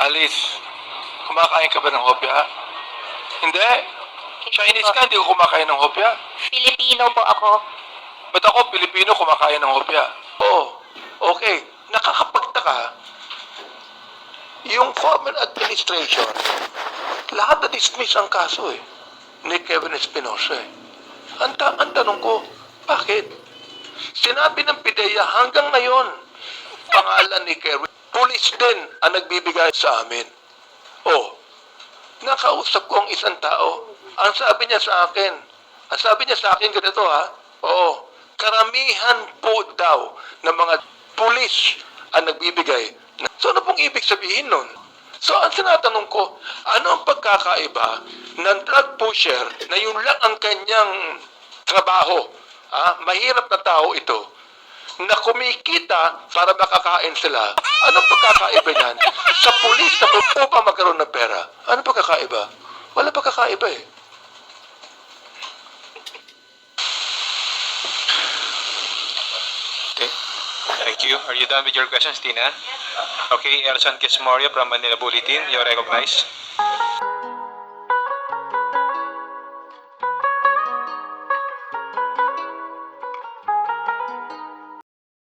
Alice, kumakain ka ba ng hopya? Hindi. Chinese ka, hindi ko kumakain ng hopya. Filipino po ako. Ba't ako, Pilipino, kumakain ng hopya? Oo. Okay. Nakakapagtaka. Yung former administration, lahat na dismiss ang kaso eh. Ni Kevin Espinosa eh. Ang, ta- ang tanong ko, bakit? Sinabi ng PIDEA hanggang ngayon, pangalan ni Kevin, pulis din ang nagbibigay sa amin. Oh, nakausap ko ang isang tao. Ang sabi niya sa akin, ang sabi niya sa akin ganito ha, oo, karamihan po daw ng mga pulis ang nagbibigay. So ano pong ibig sabihin nun? So ang sinatanong ko, ano ang pagkakaiba ng drug pusher na yun lang ang kanyang trabaho? Ha? Mahirap na tao ito na kumikita para makakain sila. Anong pagkakaiba niyan? Sa pulis na upang magkaroon ng pera. Ano pagkakaiba? Wala pagkakaiba eh. Okay. Thank you. Are you done with your questions, Tina? Okay, Elson Kismorio from Manila Bulletin. You're recognized.